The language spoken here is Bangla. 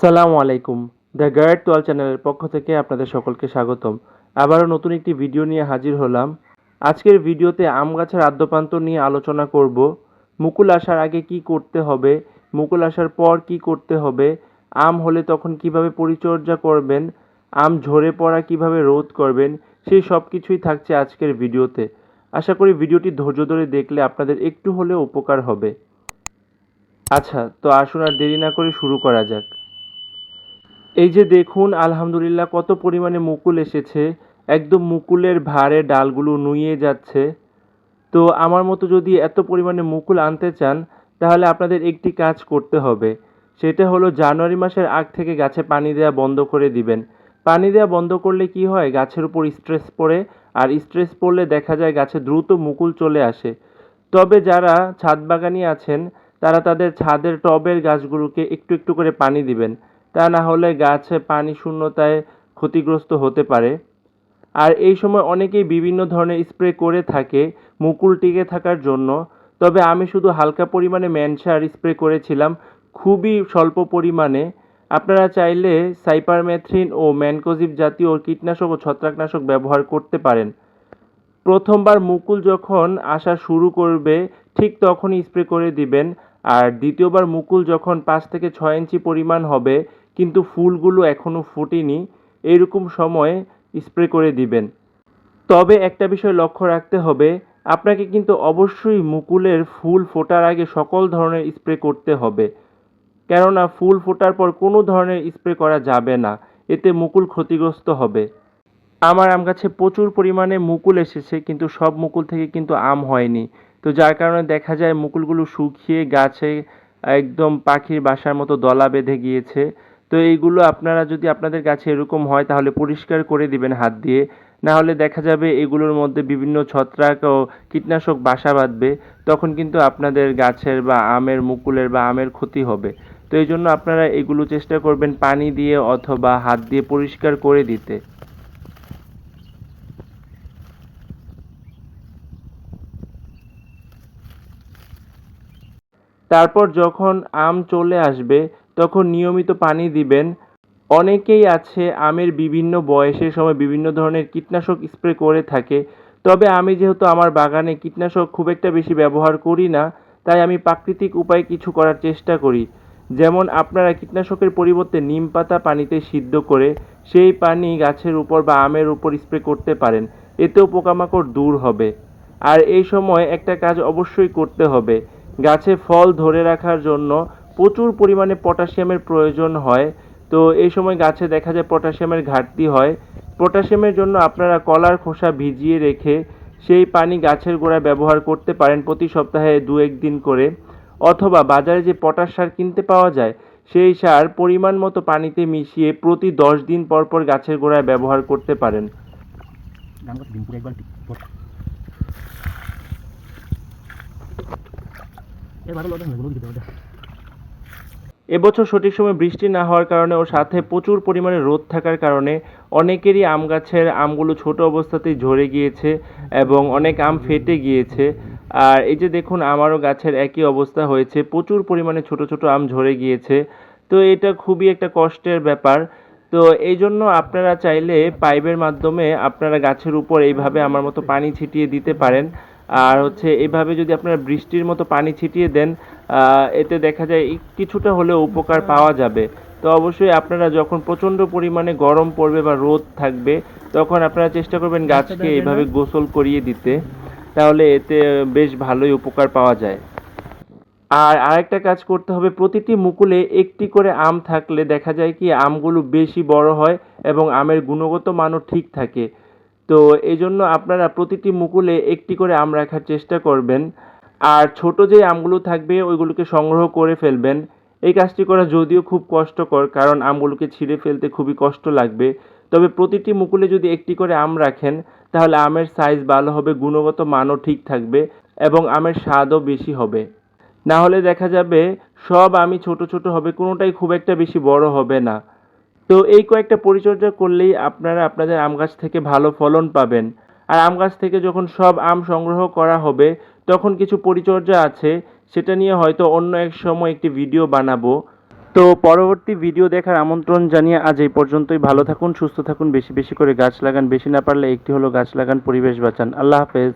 সালামু আলাইকুম। দ্য গাইড তোয়াল চ্যানেলের পক্ষ থেকে আপনাদের সকলকে স্বাগতম। আবারও নতুন একটি ভিডিও নিয়ে হাজির হলাম। আজকের ভিডিওতে আম গাছের আদ্যপ্রান্ত নিয়ে আলোচনা করব। মুকুল আসার আগে কি করতে হবে? মুকুল আসার পর কি করতে হবে? আম হলে তখন কীভাবে পরিচর্যা করবেন? আম ঝরে পড়া কীভাবে রোধ করবেন? সেই সব কিছুই থাকছে আজকের ভিডিওতে। আশা করি ভিডিওটি ধৈর্য ধরে দেখলে আপনাদের একটু হলেও উপকার হবে। আচ্ছা তো আসুন আর দেরি না করে শুরু করা যাক। এই যে দেখুন, আলহামদুলিল্লাহ কত পরিমাণে মুকুল এসেছে। একদম মুকুলের ভারে ডালগুলো নুয়ে যাচ্ছে। তো আমার মতো যদি এত পরিমাণে মুকুল আনতে চান, তাহলে আপনাদের একটি কাজ করতে হবে। সেটা হলো জানুয়ারি মাসের আগ থেকে গাছে পানি দেওয়া বন্ধ করে দিবেন। পানি দেওয়া বন্ধ করলে কি হয়? গাছের উপর স্ট্রেস পড়ে, আর স্ট্রেস পড়লে দেখা যায় গাছে দ্রুত মুকুল চলে আসে। তবে যারা ছাদ বাগানি আছেন, তারা তাদের ছাদের টবের গাছগুলোকে একটু একটু করে পানি দিবেন। তা না হলে গাছে পানি শূন্যতায় ক্ষতিগ্রস্ত হতে পারে। আর এই সময় অনেকেই বিভিন্ন ধরনের স্প্রে করে থাকে মুকুল টিকে থাকার জন্য। তবে আমি শুধু হালকা পরিমাণে ম্যানসার স্প্রে করেছিলাম, খুবই স্বল্প পরিমাণে। আপনারা চাইলে সাইপারমেথ্রিন ও ম্যানকোজিব জাতীয় কীটনাশক ও ছত্রাকনাশক ব্যবহার করতে পারেন। প্রথমবার মুকুল যখন আসা শুরু করবে, ঠিক তখনই স্প্রে করে দিবেন। আর দ্বিতীয়বার মুকুল যখন পাঁচ থেকে ছয় ইঞ্চি পরিমাণ হবে কিন্তু ফুলগুলো এখনও ফুটেনি। এইরকম সময়ে স্প্রে করে দিবেন। তবে একটা বিষয় লক্ষ্য রাখতে হবে, আপনাকে কিন্তু অবশ্যই মুকুলের ফুল ফোটার আগে সকল ধরনের স্প্রে করতে হবে। কেননা ফুল ফোটার পর কোনো ধরনের স্প্রে করা যাবে না, এতে মুকুল ক্ষতিগ্রস্ত হবে। আমার আম গাছে প্রচুর পরিমাণে মুকুল এসেছে, কিন্তু সব মুকুল থেকে কিন্তু আম হয়নি। তো যার কারণে দেখা যায় মুকুলগুলো শুকিয়ে গাছে একদম পাখির বাসার মতো দলা বেঁধে গিয়েছে। তো এইগুলো আপনারা যদি আপনাদের গাছে এরকম হয়, তাহলে পরিষ্কার করে দিবেন হাত দিয়ে। না হলে দেখা যাবে এগুলোর মধ্যে বিভিন্ন ছত্রাক ও কীটনাশক বাসা বাঁধবে। তখন কিন্তু আপনাদের গাছের বা আমের, মুকুলের বা আমের ক্ষতি হবে। তো এই জন্য আপনারা এগুলো চেষ্টা করবেন পানি দিয়ে অথবা হাত দিয়ে পরিষ্কার করে দিতে। তারপর যখন আম চলে আসবে তখন নিয়মিত পানি দিবেন। অনেকেই আছে আমের বিভিন্ন বয়সের সময় বিভিন্ন ধরনের কীটনাশক স্প্রে করে থাকে। তবে আমি যেহেতু আমার বাগানে কীটনাশক খুব একটা বেশি ব্যবহার করি না, তাই আমি প্রাকৃতিক উপায়ে কিছু করার চেষ্টা করি। যেমন আপনারা কীটনাশকের পরিবর্তে নিম পাতা পানিতে সিদ্ধ করে সেই পানি গাছের উপর বা আমের উপর স্প্রে করতে পারেন। এতেও পোকামাকড় দূর হবে। আর এই সময় একটা কাজ অবশ্যই করতে হবে। গাছে ফল ধরে রাখার জন্য প্রচুর পরিমাণে পটাশিয়ামের প্রয়োজন হয়। তো এই সময় গাছে দেখা যায় পটাশিয়ামের ঘাটতি হয়। পটাশিয়ামের জন্য আপনারা কলার খোসা ভিজিয়ে রেখে সেই পানি গাছের গোড়ায় ব্যবহার করতে পারেন প্রতি সপ্তাহে দু একদিন করে। অথবা বাজারে যে পটাশ সার কিনতে পাওয়া যায়, সেই সার পরিমাণ মতো পানিতে মিশিয়ে প্রতি দশ দিন পর পর গাছের গোড়ায় ব্যবহার করতে পারেন। ধান এবছর সঠিক সময় বৃষ্টি না হওয়ার কারণে ও সাথে প্রচুর পরিমাণে রোদ থাকার কারণে অনেকেরই আম গাছের আমগুলো ছোট অবস্থাতেই ঝরে গিয়েছে এবং অনেক আম ফেটে গিয়েছে। আর এই যে দেখুন, আমারও গাছের একই অবস্থা হয়েছে। প্রচুর পরিমাণে ছোট ছোট আম ঝরে গিয়েছে। তো এটা খুবই একটা কষ্টের ব্যাপার। তো এই জন্য আপনারা চাইলে পাইপের মাধ্যমে আপনারা গাছের উপর এইভাবে আমার মতো পানি ছিটিয়ে দিতে পারেন। আর হচ্ছে এভাবে যদি আপনারা বৃষ্টির মতো পানি ছিটিয়ে দেন এতে দেখা যায় কিছুটা হলেও উপকার পাওয়া যাবে। তো অবশ্যই আপনারা যখন প্রচণ্ড পরিমাণে গরম পড়বে বা রোদ থাকবে তখন আপনারা চেষ্টা করবেন গাছকে এভাবে গোসল করিয়ে দিতে। তাহলে এতে বেশ ভালোই উপকার পাওয়া যায়। আর আরেকটা কাজ করতে হবে প্রতিটি মুকুলে একটি করে আম থাকলে দেখা যায় কি আমগুলো বেশি বড় হয় এবং আমের গুণগত মানও ঠিক থাকে। তো এই জন্য আপনারা প্রতিটি মুকুলে একটি করে আম রাখার চেষ্টা করবেন। আর ছোট যে আমগুলো থাকবে, ওইগুলোকে সংগ্রহ করে ফেলবেন। এই কাজটি করা যদিও খুব কষ্টকর, কারণ আমগুলোকে ছিঁড়ে ফেলতে খুবই কষ্ট লাগবে। তবে প্রতিটি মুকুলে যদি একটি করে আম রাখেন, তাহলে আমের সাইজ ভালো হবে, গুণগত মানও ঠিক থাকবে এবং আমের স্বাদও বেশি হবে। না হলে দেখা যাবে, সব আমি ছোট ছোট হবে, কোনোটাই খুব একটা বেশি বড় হবে না। তো এই কয়েকটা পরিচর্যা করলেই আপনারা আপনাদের আম গাছ থেকে ভালো ফলন পাবেন। আর আম গাছ থেকে যখন সব আম সংগ্রহ করা হবে, তখন কিছু পরিচর্যা আছে, সেটা নিয়ে হয়তো অন্য এক সময় একটি ভিডিও বানাবো। তো পরবর্তী ভিডিও দেখার আমন্ত্রণ জানিয়ে আজ এই পর্যন্তই। ভালো থাকুন, সুস্থ থাকুন, বেশি বেশি করে গাছ লাগান। বেশি না পারলে একটি হলো গাছ লাগান, পরিবেশ বাঁচান। আল্লাহ হাফেজ।